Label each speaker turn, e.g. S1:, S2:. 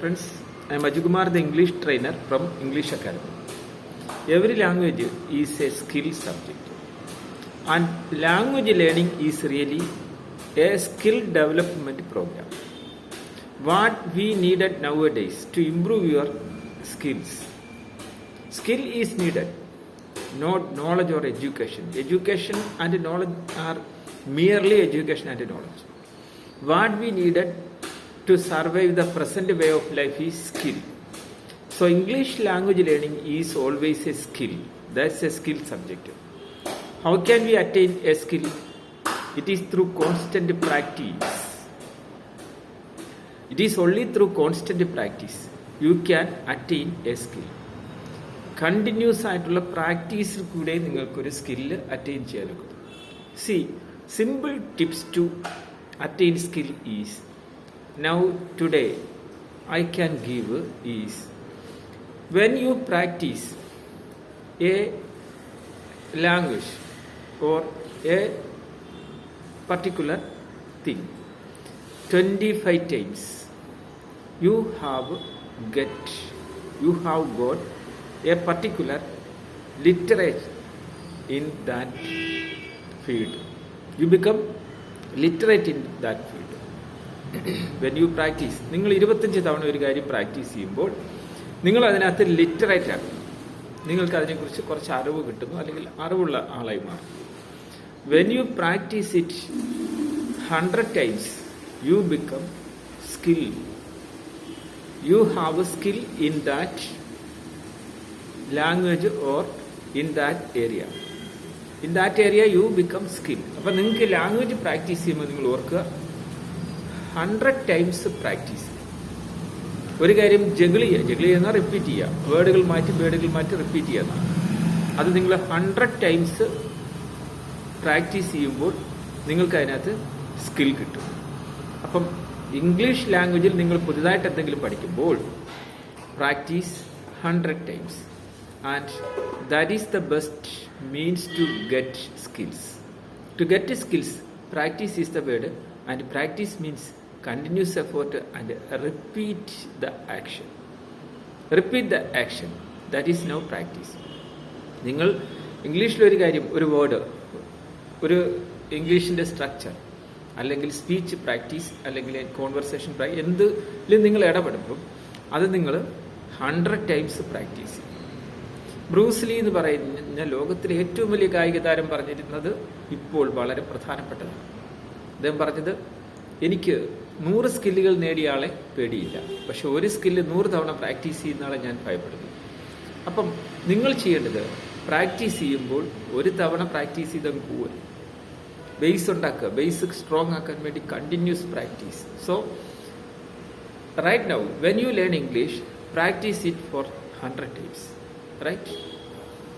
S1: Friends, I am Ajukumar, the English trainer from English Academy. Every language is a skill subject, and language learning is really a skill development program. What we needed nowadays to improve your skills. Skill is needed, not knowledge or education. Education and knowledge are merely education and knowledge. What we needed to survive the present way of life is skill. So English language learning is always a skill. That's a skill subject. How can we attain a skill? It is through constant practice. It is only through constant practice you can attain a skill. Continuous ആയിട്ടുള്ള പ്രാക്ടീസിൽ കൂടെ നിങ്ങൾക്കൊരു skill attain ചെയ്യാൻ ഒക്കും C simple tips to attain skill is now today I can give is when you practice a language or a particular thing 25 times you have get you have got a particular literature in that field. You become literate in that field when you practice നിങ്ങൾ ഇരുപത്തഞ്ച് തവണ ഒരു കാര്യം practice ചെയ്യുമ്പോൾ നിങ്ങൾ അതിനകത്ത് literate ആണ്. നിങ്ങൾക്ക് അതിനെക്കുറിച്ച് കുറച്ച് അറിവ് കിട്ടുന്നു അല്ലെങ്കിൽ അറിവുള്ള ആളായി മാറും. When you practice it hundred times you become skill you have a skill in that language or in that area in that area you become skill അപ്പം നിങ്ങൾക്ക് ലാംഗ്വേജ് പ്രാക്ടീസ് ചെയ്യുമ്പോൾ നിങ്ങൾ ഓർക്കുക ഹൺഡ്രഡ് ടൈംസ് പ്രാക്ടീസ് ഒരു കാര്യം ജഗിൾ ചെയ്യുക. ജഗിൾ ചെയ്യുന്ന repeat ചെയ്യുക. വേർഡുകൾ മാറ്റി വേർഡുകൾ മാറ്റി റിപ്പീറ്റ് ചെയ്യുക. അത് നിങ്ങൾ ഹൺഡ്രഡ് ടൈംസ് പ്രാക്ടീസ് ചെയ്യുമ്പോൾ നിങ്ങൾക്ക് അതിനകത്ത് സ്കിൽ കിട്ടും. അപ്പം ഇംഗ്ലീഷ് ലാംഗ്വേജിൽ നിങ്ങൾ പുതുതായിട്ട് എന്തെങ്കിലും പഠിക്കുമ്പോൾ practice hundred times and that is the best means to get skills to get skills practice is the word and practice means continuous effort and repeat the action repeat the action that is no practice നിങ്ങൾ ഇംഗ്ലീഷിലൊരു കാര്യം ഒരു word ഒരു ഇംഗ്ലീഷിന്റെ structure അല്ലെങ്കിൽ speech practice അല്ലെങ്കിൽ conversation practice എന്തിലും നിങ്ങൾ ഇടപെടുമ്പോൾ അത് നിങ്ങൾ ഹൺഡ്രഡ് ടൈംസ് പ്രാക്ടീസ് ചെയ്യും. ബ്രൂസ്ലി എന്ന് പറയുന്ന ലോകത്തിലെ ഏറ്റവും വലിയ കായിക താരം പറഞ്ഞിരുന്നത് ഇപ്പോൾ വളരെ പ്രധാനപ്പെട്ടതാണ്. അദ്ദേഹം പറഞ്ഞത് എനിക്ക് നൂറ് സ്കില്ലുകൾ നേടിയ ആളെ പേടിയില്ല. പക്ഷെ ഒരു സ്കില്ല് നൂറ് തവണ പ്രാക്ടീസ് ചെയ്യുന്ന ആളെ ഞാൻ ഭയപ്പെടുന്നു. അപ്പം നിങ്ങൾ ചെയ്യേണ്ടത് പ്രാക്ടീസ് ചെയ്യുമ്പോൾ ഒരു തവണ പ്രാക്ടീസ് ചെയ്തങ്ങ് പോവുക. ബേസ് ഉണ്ടാക്കുക. ബേസ് സ്ട്രോങ് ആക്കാൻ വേണ്ടി continuous practice. So right now when you learn English practice it for hundred times right